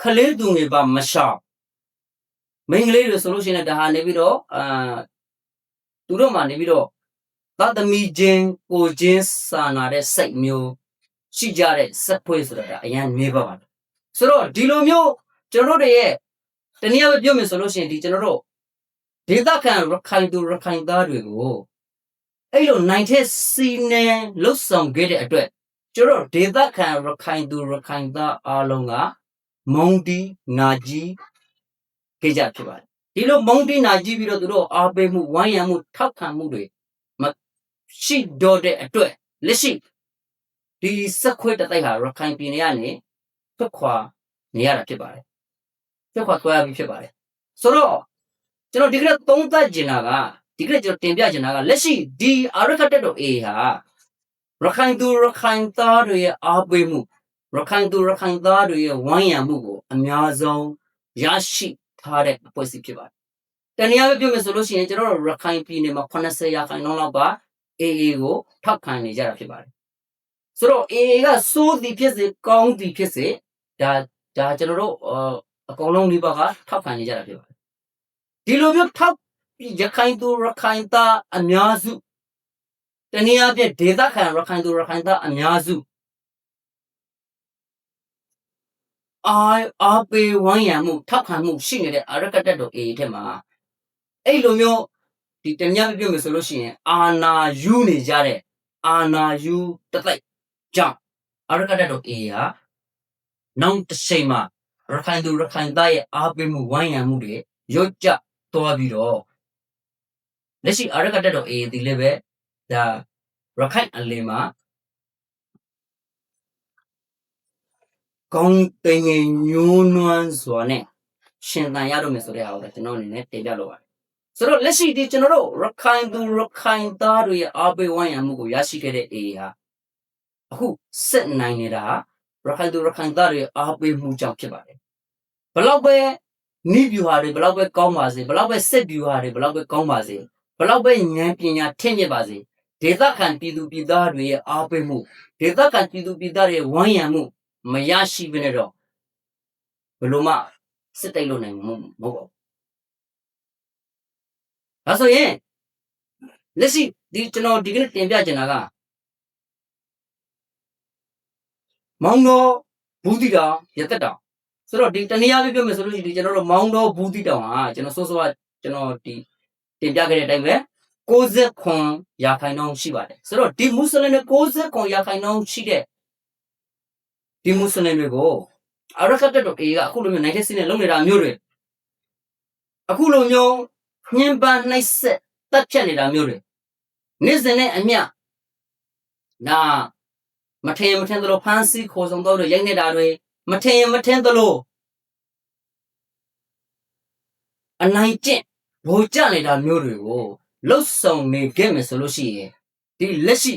ခလေးသူတွေပါမရှောင်မိန်းကလေးတွေဆိုလို့ရှိရင်လည်းဒါဟာနေပြီးတော့အာသူတို့မှနေပြီးတော့သတ္တမီချင်းကိုချင်းစာနာတဲ့စိတ်မျိုးရှိကြတဲ့စက်ဖွေးဆိုတာကအရန်နေပါပါတယ်ဆိုတော့ဒီလိုမျိုးကျွန်တော်တို့ရဲ့တနည်းအားဖြင့်ပြောမယ်ဆိုလို့ရှိရင်ဒီကျွန်တော်တို့ဒေသခံရခိုင်သူရခိုင်သားတွေကိုအဲ့လိုနိုင်တဲ့စီနေလှုပ်ဆောင်ခဲ့တဲ့အတွက်ကျွန်တော်ဒေသခံရခိုင်သူရခိုင်သားအားလုံးက မုံတီနာကြီးခဲ့ကြဖြစ်ပါတယ်ဒီလိုမုံတီနာကြီးပြီးတော့သူတို့အားပေးမှုဝိုင်းရံမှုထောက်ခံမှုတွေမရှိတော့တဲ့အတွက်လက်ရှိဒီစက်ခွေးတစ်တိုက်ဟာရခိုင်ပြည်နယ်ကနေထွက်ခွာနေရတာဖြစ်ပါတယ်ထွက်ခွာသွားရပြီဖြစ်ပါတယ်ဆိုတော့ကျွန်တော်ဒီကနေ့သုံးသပ်ကျင်တာကဒီကနေ့ကျွန်တော်တင်ပြကျင်တာကလက်ရှိဒီအာရခတက်တော် A ဟာရခိုင်သူရခိုင်သားတွေရဲ့အားပေးမှု ရခိုင်သူရခိုင်သားတွေရဲ့ဝိုင်းရံမှုကိုအများဆုံးရရှိထားတဲ့အဖွဲ့အစည်းဖြစ်ပါတယ်တနည်းအားဖြင့်ပြောမယ်ဆိုလို့ရှိရင်ကျွန်တော်တို့ရခိုင်ပြည်နယ်မှာ80ရာခိုင်နှုန်းလောက်က AA ကိုထောက်ခံနေကြတာဖြစ်ပါတယ်ဆိုတော့ AA ကစိုးသည်ဖြစ်စေကောင်းသည်ဖြစ်စေဒါဒါကျွန်တော်တို့အကောင်လုံးဒီဘက်ကထောက်ခံနေကြတာဖြစ်ပါတယ်ဒီလိုမျိုးထောက်ရခိုင်သူရခိုင်သားအများစုတနည်းအားဖြင့်ဒေသခံရခိုင်သူရခိုင်သားအများစု အာအာပေဝိုင်းရံမှုထောက်ခံမှုရှိနေတဲ့အရကတက်တော် AA ထဲမှာအဲ့လိုမျိုးဒီတ냐ပြပြမယ်ဆိုလို့ရှိရင်အာနာယူနေကြတဲ့အာနာယူတသိက်ကြောင့်အရကတက်တော့ A ဟာနောက်တစ်ချိန်မှာရခိုင်သူရခိုင်သားရဲ့အားပေးမှုဝိုင်းရံမှုတွေရုတ်ကျသွားပြီးတော့လက်ရှိအရကတက်တော့ A ဒီလည်းပဲဒါရခိုင်အလင်းမှာ ကောင်းတင်ငယ်ညိုးနွမ်းစွာနဲ့ရှင်သန်ရတော့မယ်ဆိုတဲ့အားကိုကျွန်တော်အနေနဲ့တင်ပြလိုပါတယ်ဆိုတော့လက်ရှိဒီကျွန်တော်တို့ရခိုင်သူရခိုင်သားတွေရဲ့အားပေးဝိုင်းရံမှုကိုရရှိခဲ့တဲ့ A ဟာအခုစစ်နိုင်နေတာရခိုင်သူရခိုင်သားတွေရဲ့အားပေးမှုကြောင့်ဖြစ်ပါတယ်ဘလောက်ပဲနိဗျူဟာတွေဘလောက်ပဲကောင်းပါစေဘလောက်ပဲစစ်ဗျူဟာတွေဘလောက်ပဲကောင်းပါစေဘလောက်ပဲဉာဏ်ပညာထင့်မြင့်ပါစေဒေသခံပြည်သူပြည်သားတွေရဲ့အားပေးမှုဒေသခံပြည်သူပြည်သားတွေရဲ့ဝိုင်းရံမှု မရရှိဘဲနဲ့တော့ဘယ်လိုမှစစ်တိုက်လို့နိုင်မှာမဟုတ်ပါဘူးဒါဆိုရင်လက်ရှိဒီကျွန်တော်ဒီကနေ့တင်ပြချင်တာကမောင်တော်ဘူးတိတောင်ရသက်တောင်ဆိုတော့ဒီတနည်းအားဖြင့်ပြောမယ်ဆိုလို့ရှိရင်ဒီကျွန်တော်တို့မောင်တော်ဘူးတိတောင်ဟာကျွန်တော်စောစောကကျွန်တော်ဒီတင်ပြခဲ့တဲ့အတိုင်းပဲ69ရာခိုင်နှုန်းရှိပါတယ်ဆိုတော့ဒီမွတ်စလင်တွေ69ရာခိုင်နှုန်းရှိတဲ့ ဒီမွတ်စလင်တွေကိုအရခတ်တက်တော့အေးကအခုလိုမျိုးနိုင်တဲ့စင်းနဲ့လုံနေတာမျိုးတွေအခုလိုမျိုးညှဉ်းပန်းနှိပ်စက်တပ်ဖြတ်နေတာမျိုးတွေနေ့စဉ်နဲ့အမျှနာမထင်မထင်သလိုဖမ်းဆီးခေါ်ဆောင်တော့ရိုက်နေတာတွေမထင်မထင်သလိုအနိုင်ကျင့်ဘိုးကြနေတာမျိုးတွေကိုလှုပ်ဆောင်နေခဲ့မယ်ဆိုလို့ရှိရင်ဒီလက်ရှိ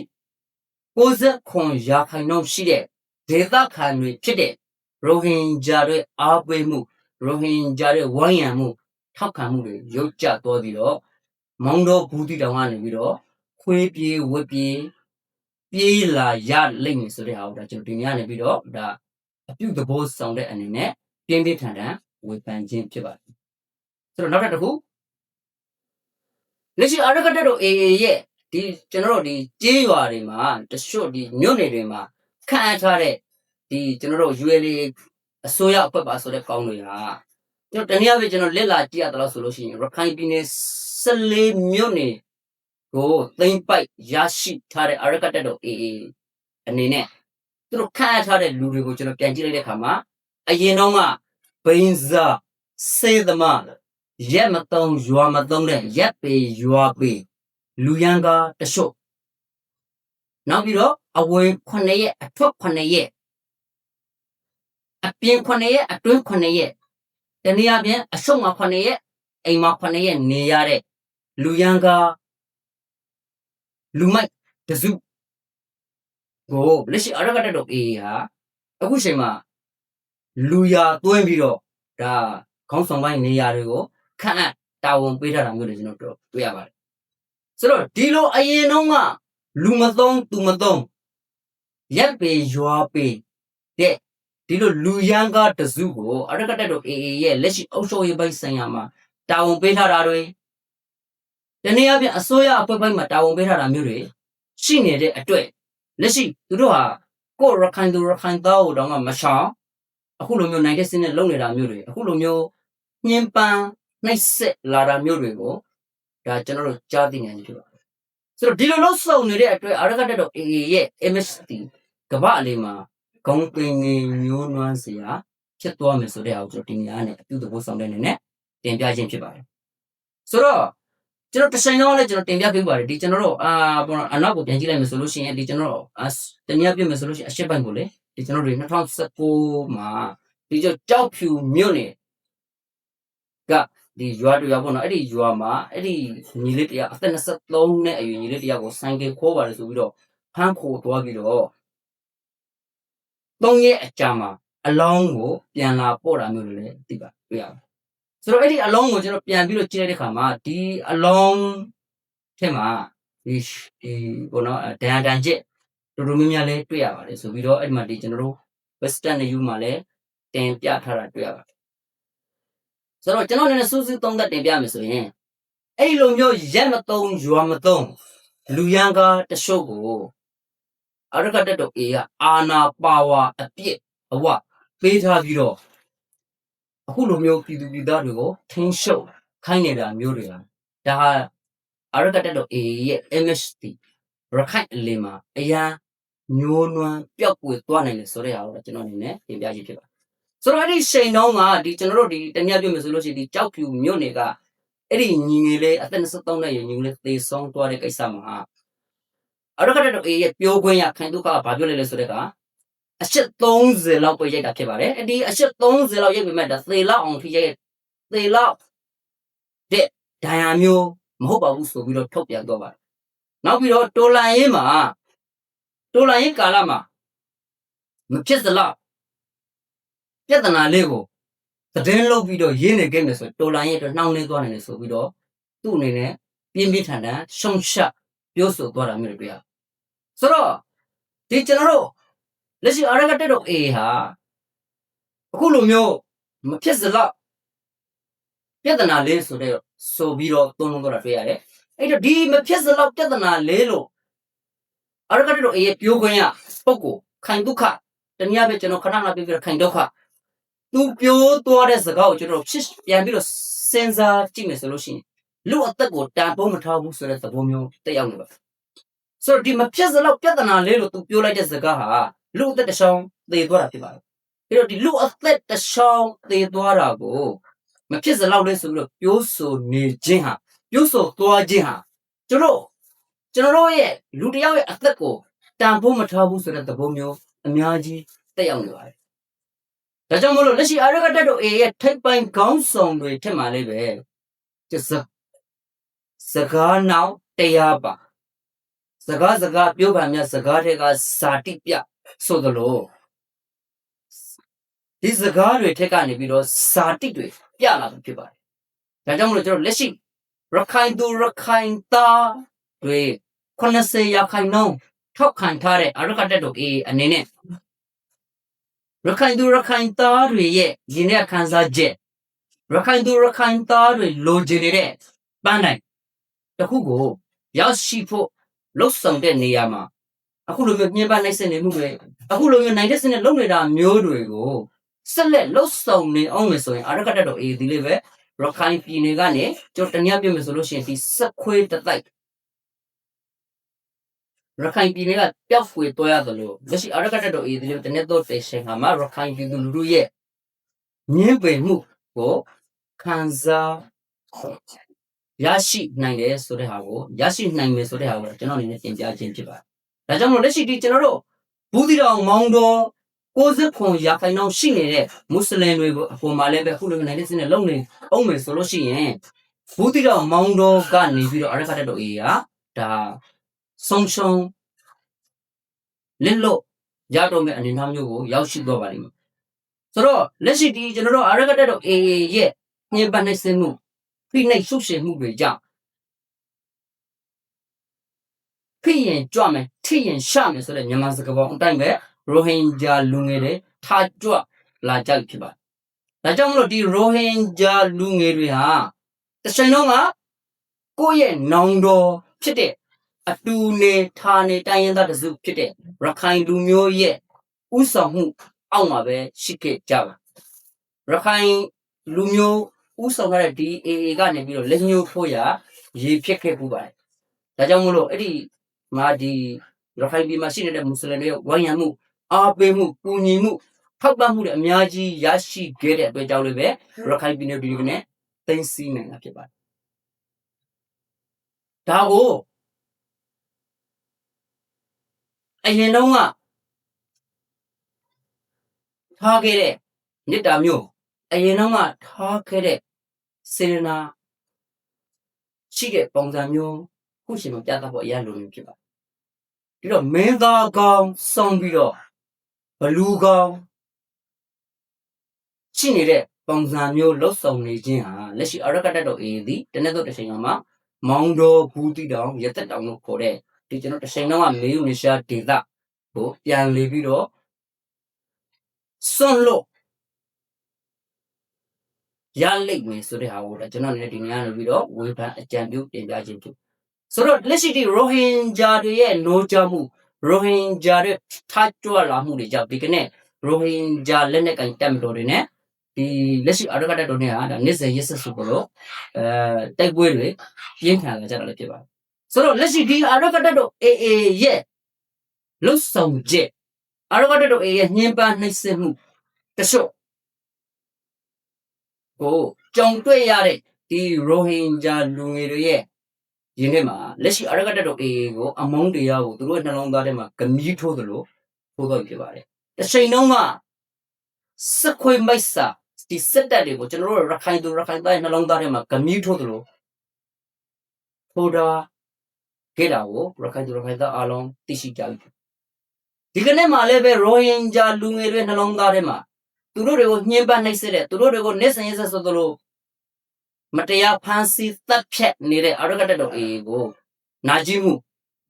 69ရာခိုင်နှုန်းရှိတဲ့ ဒေသခံတွေဖြစ်တဲ့ရိုဟင်ဂျာတွေအားပေးမှုရိုဟင်ဂျာတွေဝိုင်းရံမှုထောက်ခံမှုတွေရုတ်ကျသွားပြီးတော့မောင်းတော့ဘူးတီတောင်ကနေပြီးတော့ခွေးပြေးဝက်ပြေးပြေးလာရလိမ့်မယ်ဆိုတဲ့ဟာကိုဒါကျွန်တော်ဒီနေ့ကနေပြီးတော့ဒါအပြုသဘောဆောင်တဲ့အနေနဲ့ပြင်းပြထန်ထန်ဝေဖန်ခြင်းဖြစ်ပါတယ်ဆိုတော့နောက်တစ်ခုလက်ရှိအရကတက်တို့ AA ရဲ့ဒီကျွန်တော်တို့ဒီကြေးရွာတွေမှာတချို့ဒီမြို့နယ်တွေမှာ ခန့်အပ်ထားတဲ့ဒီကျွန်တော်တို့ ULA အစိုးရအဖွဲ့ပါဆိုတဲ့ကောင်းတွေဟာကျွန်တော်တနည်းအားဖြင့်ကျွန်တော်လက်လာကြည့်ရတော့ဆိုလို့ရှိရင်ရခိုင်ပြည်နယ်14မြို့နယ်ကိုသိမ့်ပိုက်ရရှိထားတဲ့အရကတက်တော့အေးအေးအနေနဲ့သူတို့ခန့်အပ်ထားတဲ့လူတွေကိုကျွန်တော်ပြန်ကြည့်လိုက်တဲ့အခါမှာအရင်တော့ကဘိန်းစားစေသမရက်မတုံးရွာမတုံးတဲ့ရက်ပေရွာပေလူရန်ကားတရှုပ် နောက်ပြီးတော့အဝင်9ရက်အထွက်9ရက်အပြင်9ရက်အတွင်း9ရက်တနည်းအားဖြင့်အရှုံးမှာ9ရက်အိမ်မှာ9ရက်နေရတဲ့လူရန်ကားလူမိုက်တစုကိုလက်ရှိအရကတက်တော့အေးဟာအခုချိန်မှာလူရသွင်းပြီးတော့ဒါခေါင်းဆောင်ပိုင်းနေရာတွေကိုခန့်အပ်တာဝန်ပေးထားတာမျိုးတွေကျွန်တော်တို့တွေ့ရပါတယ်ဆိုတော့ဒီလိုအရင်တော့က လူမသုံးသူမသုံးရက်ပေရွာပေတဲ့ဒီလိုလူရန်ကားတစုကိုအရကတက်တော့အေအေရဲ့လက်ရှိအုပ်ချုပ်ရေးပိုင်းဆိုင်ရာမှာတာဝန်ပေးထားတာတွေတနည်းအားဖြင့်အစိုးရအဖွဲ့ပိုင်းမှာတာဝန်ပေးထားတာမျိုးတွေရှိနေတဲ့အတွက်လက်ရှိသူတို့ဟာကိုယ်ရခိုင်သူရခိုင်သားကိုတော့မှမရှောင်အခုလိုမျိုးနိုင်တဲ့စင်းနဲ့လုံနေတာမျိုးတွေအခုလိုမျိုးညှဉ်းပန်းနှိပ်စက်လာတာမျိုးတွေကိုဒါကျွန်တော်တို့ကြားသိနေကြဖြစ်ပါတယ် ဆိုတော့ဒီလိုလို့စုံနေတဲ့အတွက်အရကတက်တော့အေအေရဲ့ MST ကမ္ဘာအလေးမှာကောင်းပင်ငယ်မျိုးနွမ်းစရာဖြစ်သွားမယ်ဆိုတဲ့အောင်ကျွန်တော်ဒီနေရာနဲ့အပြုသဘောဆောင်တဲ့အနေနဲ့တင်ပြခြင်းဖြစ်ပါတယ်ဆိုတော့ကျွန်တော်တစ်ချိန်လုံးလည်းကျွန်တော်တင်ပြပေးပါတယ်ဒီကျွန်တော်တို့အာဘောအနောက်ကိုပြန်ကြည့်လိုက်မယ်ဆိုလို့ရှိရင်ဒီကျွန်တော်တို့အာတနည်းပြမယ်ဆိုလို့ရှိရင်အရှက်ပိုင်းကိုလေဒီကျွန်တော်တို့2019မှာဒီကြောက်ကြောက်ဖြူမြို့နယ်က ဒီရွာတူရွာပေါ့နော်အဲ့ဒီရွာမှာအဲ့ဒီညီလေးတယောက်အသက်23နဲ့အရွယ်ညီလေးတယောက်ကိုဆိုင်ကယ်ခိုးပါတယ်ဆိုပြီးတော့ဖမ်းခိုးသွားပြီးတော့သုံးရက်အကြာမှာအလောင်းကိုပြန်လာပို့တာမျိုးတွေလည်းသိပါတွေ့ရပါတယ်။ဆိုတော့အဲ့ဒီအလောင်းကိုကျွန်တော်ပြန်ပြီးတော့ကြည့်လိုက်တဲ့ခါမှာဒီအလောင်းထဲမှာဒီဒီဘောနော်ဒန်ဒန်ကျက်တော်တော်များများလည်းတွေ့ရပါတယ်ဆိုပြီးတော့အဲ့ဒီမှာဒီကျွန်တော်တို့ Western New မှာလည်းတင်ပြထားတာတွေ့ရပါတယ်။ ဆိုတော့ကျွန်တော်လည်းစူးစူးသုံးသပ်တင်ပြမယ်ဆိုရင်အဲ့ဒီလိုမျိုးရက်မသုံးရွာမသုံးလူရန်ကားတရှုပ်ကိုအရကတက်တော့အေးကအာနာပါဝါအပြစ်အဝပေးထားပြီးတော့အခုလိုမျိုးပြည်သူပြည်သားတွေကိုထင်းရှုပ်ခိုင်းနေတာမျိုးတွေကဒါဟာအရကတက်တော့အေးရဲ့ MST ရခိုင်အလင်းမှာအရာညိုးနွမ်းပျောက်ကွယ်သွားနိုင်တယ်ဆိုတဲ့ဟာကိုကျွန်တော်အနေနဲ့တင်ပြချင်ဖြစ်ပါတယ် ဆိုတော့အဲ့ဒီရှိန်တော့ကဒီကျွန်တော်တို့ဒီတ냐ပြမယ်ဆိုလို့ရှိရင်ဒီကြောက်ဖြူမြို့နယ်ကအဲ့ဒီညီငယ်လေးအသက်23နှစ်ရွယ်ညီငယ်လေးသေဆုံးသွားတဲ့ကိစ္စမှာအရကတက်တော့အေးရဲ့ပြောခွင့်ရခိုင်ဒုက္ခကဘာပြောလဲလဲဆိုတဲ့ကအချက်30လောက်ပဲရိုက်တာဖြစ်ပါတယ်အဒီအချက်30လောက်ရိုက်ပေမဲ့ဒါသေလောက်အောင်ထိရိုက်သေလောက်တဲ့ဒဏ်ရာမျိုးမဟုတ်ပါဘူးဆိုပြီးတော့ထုတ်ပြန်တော့ပါတယ်နောက်ပြီးတော့တိုလန်ရေးမှာတိုလန်ရေးကာလမှာမဖြစ်စလောက် ပြဿနာလေးကိုသတင်းလုပ်ပြီးတော့ရင်းနေခဲ့မယ်ဆိုတိုလန်ရေးအတွက်နှောင်းနှင်းသွားနိုင်တယ်ဆိုပြီးတော့သူ့အနေနဲ့ပြင်းပြင်းထန်ထန်ရှုံရှပြောဆိုသွားတာမျိုးတွေတွေ့ရဆိုတော့ဒီကျွန်တော်တို့လက်ရှိအရကတက်တော့အေဟာအခုလိုမျိုးမဖြစ်စလောက်ပြဿနာလေးဆိုတဲ့ဆိုပြီးတော့သုံးလုံးတော့တွေ့ရတယ်အဲ့တော့ဒီမဖြစ်စလောက်ပြဿနာလေးလို့အရကတက်တော့အေရဲ့ပြောခွင့်ရပုဂ္ဂိုလ်ခိုင်ဒုက္ခတနည်းအားဖြင့်ကျွန်တော်ခဏခဏပြောပြခိုင်ဒုက္ခ သူပြောသွားတဲ့စကားကိုကျွန်တော်ဖြစ်ပြန်ပြီးတော့စဉ်းစားကြည့်မယ်ဆိုလို့ရှိရင်လူအသက်ကိုတန်ဖိုးမထားဘူးဆိုတဲ့သဘောမျိုးတက်ရောက်နေပါဆိုတော့ဒီမဖြစ်စလောက်ပြဿနာလေးလို့သူပြောလိုက်တဲ့စကားဟာလူအသက်တစ်ချောင်းသေသွားတာဖြစ်ပါတယ်။ပြီးတော့ဒီလူအသက်တစ်ချောင်းသေသွားတာကိုမဖြစ်စလောက်လေးဆိုပြီးတော့ပြောဆိုနေခြင်းဟာပြောဆိုသွားခြင်းဟာကျွန်တော်ကျွန်တော်တို့ရဲ့လူတစ်ယောက်ရဲ့အသက်ကိုတန်ဖိုးမထားဘူးဆိုတဲ့သဘောမျိုးအများကြီးတက်ရောက်နေပါတယ်။ ဒါကြောင့်မလို့လက်ရှိအာရကတက်တို့အေရဲ့ထိပ်ပိုင်းခေါင်းဆောင်တွေထက်မှလည်းပဲကျစစကားနောက်တရားပါစကားစကားပြောပါမြတ်စကားတွေကဇာတိပြဆိုသလိုဒီစကားတွေထက်ကနေပြီးတော့ဇာတိတွေပြလာတာဖြစ်ပါတယ်။ဒါကြောင့်မလို့ကျွန်တော်လက်ရှိရခိုင်သူရခိုင်သားတွေ80ရာခိုင်နှုန်းထောက်ခံထားတဲ့အရကတက်တို့အေးအနေနဲ့ ရခိုင်သူရခိုင်သားတွေရဲ့ရင်းတဲ့ခံစားချက်ရခိုင်သူရခိုင်သားတွေလိုချင်နေတဲ့ပန်းနိုင်တစ်ခုကိုရောက်ရှိဖို့လှုပ်ဆောင်တဲ့နေရာမှာအခုလိုမျိုးညှဉ်းပန်းနှိပ်စက်နေမှုတွေအခုလိုမျိုးနိုင်တဲ့စနစ်လုပ်နေတာမျိုးတွေကိုဆက်လက်လှုပ်ဆောင်နေအောင်မယ်ဆိုရင်အရကတက်တော့အေးဒီလေးပဲရခိုင်ပြည်နယ်ကနေကျွန်တော်တနည်းပြမယ်ဆိုလို့ရှိရင်ဒီစက်ခွေးတစ်တိုက် ရခိုင်ပြည်နယ်ကပျောက်ဖွေသွားရတယ်လို့လက်ရှိအရကတက်တော့အေးဒီလေးတနည်းတော့တေရှင်ကမှာရခိုင်ပြည်သူလူထုရဲ့မြင်းပင်မှုကိုခံစားရရှိနိုင်တယ်ဆိုတဲ့ဟာကိုရရှိနိုင်မယ်ဆိုတဲ့ဟာကိုကျွန်တော်အနေနဲ့တင်ပြခြင်းဖြစ်ပါတယ်ဒါကြောင့်မလို့လက်ရှိဒီကျွန်တော်တို့ဘူးတီတော်မောင်တော်60ခွန်ရာခိုင်နှုန်းရှိနေတဲ့မွတ်စလင်တွေကိုအပေါ်မှာလည်းပဲခုလိုနိုင်တဲ့စနစ်လုံးနေအောင်မယ်ဆိုလို့ရှိရင်ဘူးတီတော်မောင်တော်ကနေပြီးတော့အရကတက်တော်အေးကဒါ ဆုံရှုံလစ်လို့ရတော့မယ့်အနေအထားမျိုးကိုရောက်ရှိသွားပါလိမ့်မယ်ဆိုတော့လက်ရှိဒီကျွန်တော်တို့အရကတက်တော်အေးရဲ့ညင်ပန်းနေစမှုဖိနှိပ်ရှုပ်ရှင်မှုတွေကြောင့်ဖိရင်ကြွမယ်ထိရင်ရှမယ်ဆိုတဲ့မြန်မာစကားပေါင်းအတိုင်းပဲရိုဟင်ဂျာလူငယ်တွေထားကြွလာကြဖြစ်ပါတယ်။ဒါကြောင့်မလို့ဒီရိုဟင်ဂျာလူငယ်တွေဟာတစ်ချိန်လုံးကကိုယ့်ရဲ့နောင်တော်ဖြစ်တဲ့ အတူနေထားနေတိုင်းရင်းသားတစုဖြစ်တဲ့ရခိုင်လူမျိုးရဲ့ဥဆောင်မှုအောက်မှာပဲရှိခဲ့ကြပါရခိုင်လူမျိုးဥဆောင်ရတဲ့ DAA ကနေပြီးတော့လက်ညှိုးဖို့ရရေဖြစ်ခဲ့ပူပါတယ်ဒါကြောင့်မလို့အဲ့ဒီမာဒီရခိုင်ပြည်မှာရှိနေတဲ့မွတ်စလင်တွေရဲ့ဝိုင်းရံမှုအားပေးမှုပူညီမှုထောက်ပံ့မှုတွေအများကြီးရရှိခဲ့တဲ့အတွက်ကြောင့်လည်းပဲရခိုင်ပြည်နယ်ပြည်ကနေသိမ်းဆည်းနိုင်တာဖြစ်ပါတယ်ဒါကို အရင်တုန်းကထားခဲ့တဲ့မြစ်တာမျိုးအရင်တုန်းကထားခဲ့တဲ့စေရနာရှိတဲ့ပုံစံမျိုးခုရှင်မပြသဖို့အရင်လိုမျိုးဖြစ်ပါတယ်ဒီတော့မင်းသားကောင်းစောင်းပြီးတော့ဘလူးကောင်းရှိနေတဲ့ပုံစံမျိုးလှုပ်ဆောင်နေခြင်းဟာလက်ရှိအရကတတ်တော်အေးသည်တနေ့တော့တစ်ချိန်မှာမောင်တော်ဘူးတီတောင်ရသက်တောင်လို့ခေါ်တဲ့ ဒီကျွန်တော်တစ်ချိန်တော့မေယူနေရှာဒေသကိုပြန်လေပြီးတော့စွန့်လို့ရလိမ့်မယ်ဆိုတဲ့ဟာကိုဒါကျွန်တော်လည်းဒီနေ့ကနေပြီးတော့ဝေဖန်အကြံပြုတင်ပြခြင်းဖြစ်ဆိုတော့လက်ရှိဒီရိုဟင်ဂျာတွေရဲ့နိုးကြမှုရိုဟင်ဂျာတွေထားကြွလာမှုတွေကြောင့်ဒီကနေ့ရိုဟင်ဂျာလက်နက်ကင်တက်မတော်တွေနဲ့ဒီလက်ရှိအရကတက်တော်တွေကဒါနေ့စဉ်ရက်ဆက်စုကိုလို့အဲတိုက်ပွဲတွေပြင်းထန်လာကြတာလည်းဖြစ်ပါတယ် ဆိုတော့လက်ရှိဒီအရကတက်တော် AA ရဲ့လုဆောင်ချက်အရကတက်တော် AA ရဲ့ညှဉ်းပန်းနှိပ်စက်မှုတချို့ကိုကြုံတွေ့ရတဲ့ဒီရိုဟင်ဂျာလူငယ်တွေရဲ့ရင်းထဲမှာလက်ရှိအရကတက်တော် AA ကိုအမုန်းတရားကိုသူတို့ရဲ့နှလုံးသားထဲမှာဂမီးထိုးသလိုထိုးတော့ဖြစ်ပါတယ်တစ်ချိန်လုံးကစက်ခွေမိုက်စာဒီစက်တက်တွေကိုကျွန်တော်တို့ရခိုင်သူရခိုင်သားရဲ့နှလုံးသားထဲမှာဂမီးထိုးသလိုထိုးတာ ခဲ့တာကိုရခိုင်သူရခိုင်သားအားလုံးသိရှိကြပြီဒီကနေ့မှလည်းပဲရိုဟင်ဂျာလူငယ်တွေနှလုံးသားထဲမှာသူတို့တွေကိုညှဉ်းပန်းနှိပ်စက်တဲ့သူတို့တွေကိုနေဆင်ရဆက်ဆိုသလိုမတရားဖန်ဆီးတပ်ဖြတ်နေတဲ့အရကတက်တော်အေကိုနာကျင်မှု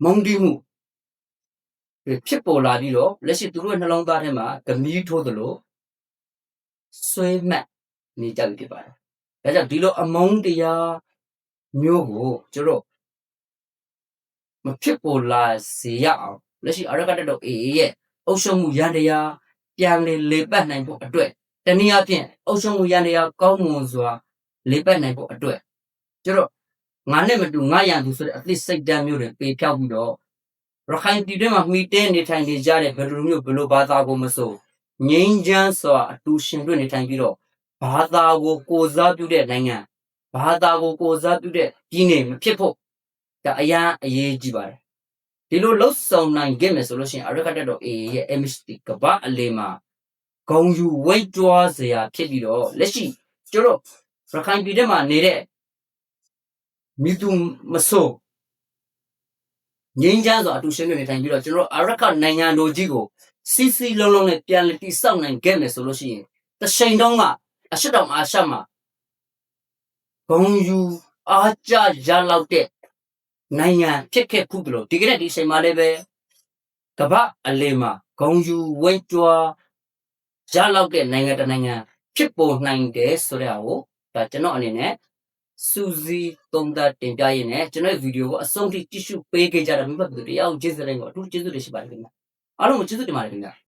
မုန်းတီးမှုဖြစ်ပေါ်လာပြီးတော့လက်ရှိသူတို့ရဲ့နှလုံးသားထဲမှာဂမီးထိုးသလိုဆွဲမှတ်နေကြပြီဖြစ်ပါတယ်။ဒါကြောင့်ဒီလိုအမုန်းတရားမျိုးကိုကျွန်တော် မဖြစ်ပေါ်လာစေရအောင်လက်ရှိအရကတက်တော်အေရဲ့အုပ်ချုပ်မှုရန်တရားပြန်လေလေပတ်နိုင်ဖို့အတွက်တနည်းအားဖြင့်အုပ်ချုပ်မှုရန်တရားကောင်းမွန်စွာလေပတ်နိုင်ဖို့အတွက်ကျွန်တော်ငါနဲ့မတူငါရန်သူဆိုတဲ့အသစ်စိတ်ဓာတ်မျိုးတွေပေဖြောက်ပြီးတော့ရခိုင်ပြည်ထဲမှာမှီတဲနေထိုင်နေကြတဲ့ဘယ်လိုမျိုးဘယ်လိုဘာသာကိုမဆိုငိမ့်ချမ်းစွာအတူရှင်တွေ့နေထိုင်ပြီးတော့ဘာသာကိုကိုစားပြုတဲ့နိုင်ငံဘာသာကိုကိုစားပြုတဲ့ပြည်နယ်မဖြစ်ဖို့ ဒါအရန်အရေးကြီးပါတယ်ဒီလိုလှုပ်ဆောင်နိုင်ခဲ့မယ်ဆိုလို့ရှိရင်အရကတက်တော့ AA ရဲ့ MST ကပအလေးမှာဂုံယူဝိတ်တွားစရာဖြစ်ပြီးတော့လက်ရှိကျတော့ရခိုင်ပြည်ထဲမှာနေတဲ့မိသူမဆိုးငင်းချမ်းစွာအတူရှင်နေထိုင်ပြီးတော့ကျွန်တော်အရကနိုင်ငံတော်ကြီးကိုစီစီလုံးလုံးနဲ့ပြန်လည်တိဆောက်နိုင်ခဲ့မယ်ဆိုလို့ရှိရင်တချိန်တုန်းကအရှက်တော်အာရှမှာဂုံယူအားကြရလောက်တဲ့ နိုင်ငံဖြစ်ခဲ့ခုပြီးတော့ဒီကနေ့ဒီအချိန်မှာလည်းပဲကမ္ဘာအလယ်မှာဂုံယူဝိတ်တွားရလောက်တဲ့နိုင်ငံတစ်နိုင်ငံဖြစ်ပေါ်နိုင်တယ်ဆိုတဲ့ဟာကိုဒါကျွန်တော်အနေနဲ့စူးစီးသုံးသပ်တင်ပြရင်းနဲ့ကျွန်တော်ရဲ့ဗီဒီယိုကိုအဆုံးထိကြည့်ရှုပေးခဲ့ကြတဲ့မိဘပြည်သူတရားကိုကျေးဇူးတင်ကိုအထူးကျေးဇူးတင်ရှိပါတယ်ခင်ဗျာအားလုံးကိုကျေးဇူးတင်ပါတယ်ခင်ဗျာ